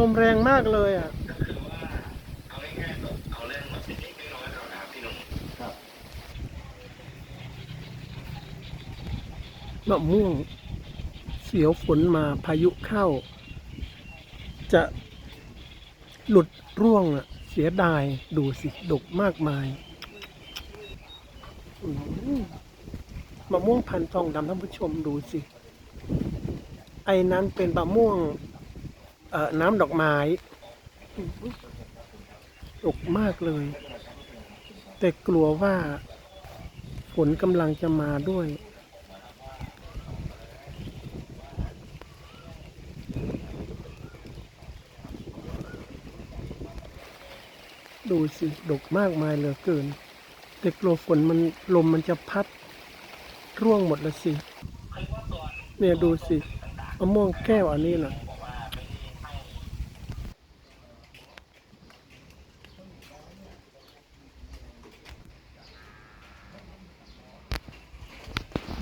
ลมแรงมากเลยอะเอาง่ายๆเอาเรื่องแบบเล็กๆน้อยๆก่อนนะครับพี่หนุ่มมะม่วงเสียวฝนมาพายุเข้า จะหลุดร่วงอะ เสียดายดูสิดกมากมายมะม่วงพันธุ์ทองดำท่านผู้ชมดูสิ ไอ้นั้นเป็นมะม่วง น้ำดอกไม้อื้อหือดกมากเลย แต่กลัวว่าฝนกำลังจะมาด้วย ดูสิดกมากมายเหลือเกิน แต่กลัวฝนมันลมมันจะพัดร่วงหมดละสิ เนี่ยดูสิมะม่วงแก้วอันนี้นะ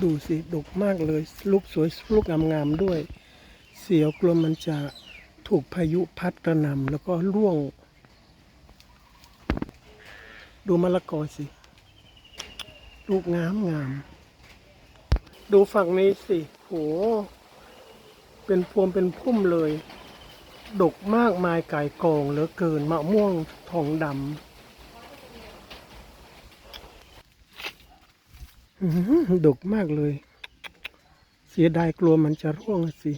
ดูสิดกมากเลยลูกสวยลูกงามๆด้วย เสียวกลัวมันจะถูกพายุพัดกระหน่ำแล้วก็ร่วง ดูมะละกอสิ ลูกงามงาม ดูฝั่งนี้สิ โห เป็นพวงเป็นพุ่มเลย ดกมากมายไก่กองเหลือเกินมะม่วงทองดำอื้อหือ ดกมากเลย เสียดายกลัวมันจะร่วงสิ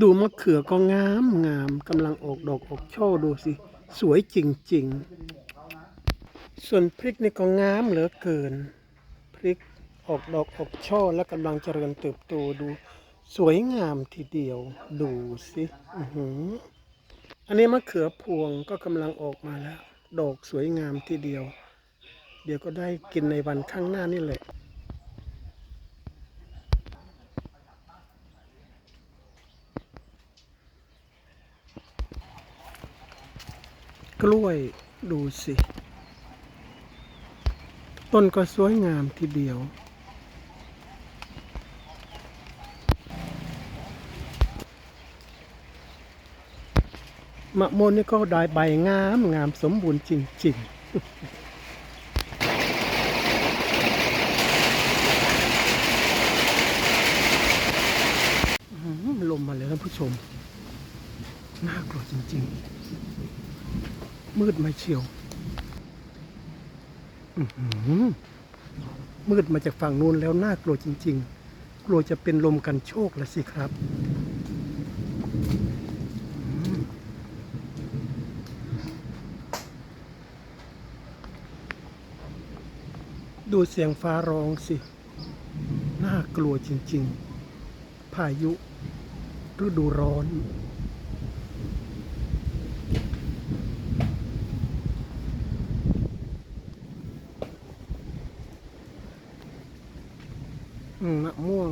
ดูมะเขือก็งามงามกำลังออกดอกออกช่อดูสิ สวยจริง ๆ ส่วนพริกนี่ก็งามเหลือเกิน พริกออกดอกออกช่อและกำลังเจริญเติบโตดูสวยงามทีเดียวดูสิอือหืออันนี้มะเขือพวงก็กำลังออกมาแล้ว ดอกสวยงามทีเดียว เดี๋ยวก็ได้กินในวันข้างหน้านี่แหละกล้วยดูสิ ต้นก็สวยงามทีเดียว มะม่วงนี่ก็ได้ใบงามงามสมบูรณ์จริงๆลมมาเลยท่านผู้ชม น่ากลัวจริง ๆ มืดมาเชียว มืดมาจากฝั่งนู้นแล้วน่ากลัวจริง ๆ กลัวจะเป็นลมกันโชคล้วสิครับดูเสียงฟ้าร้องสิ น่ากลัวจริง ๆ พายุฤดูร้อน มะม่วง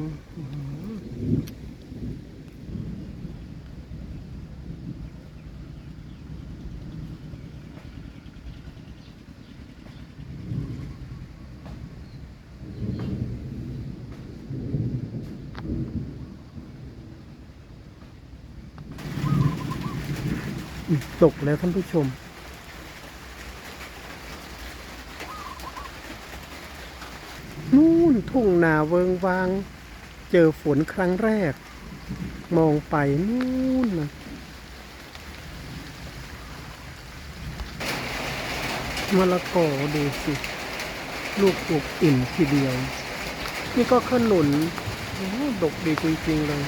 ตกแล้วท่านผู้ชม นู่น ทุ่งนาเวิงวาง เจอฝนครั้งแรก มองไปนู่นนะมะละกอดูสิ ลูกอกอิ่มทีเดียว นี่ก็ขนุนโอ้ดกดีจริงๆเลย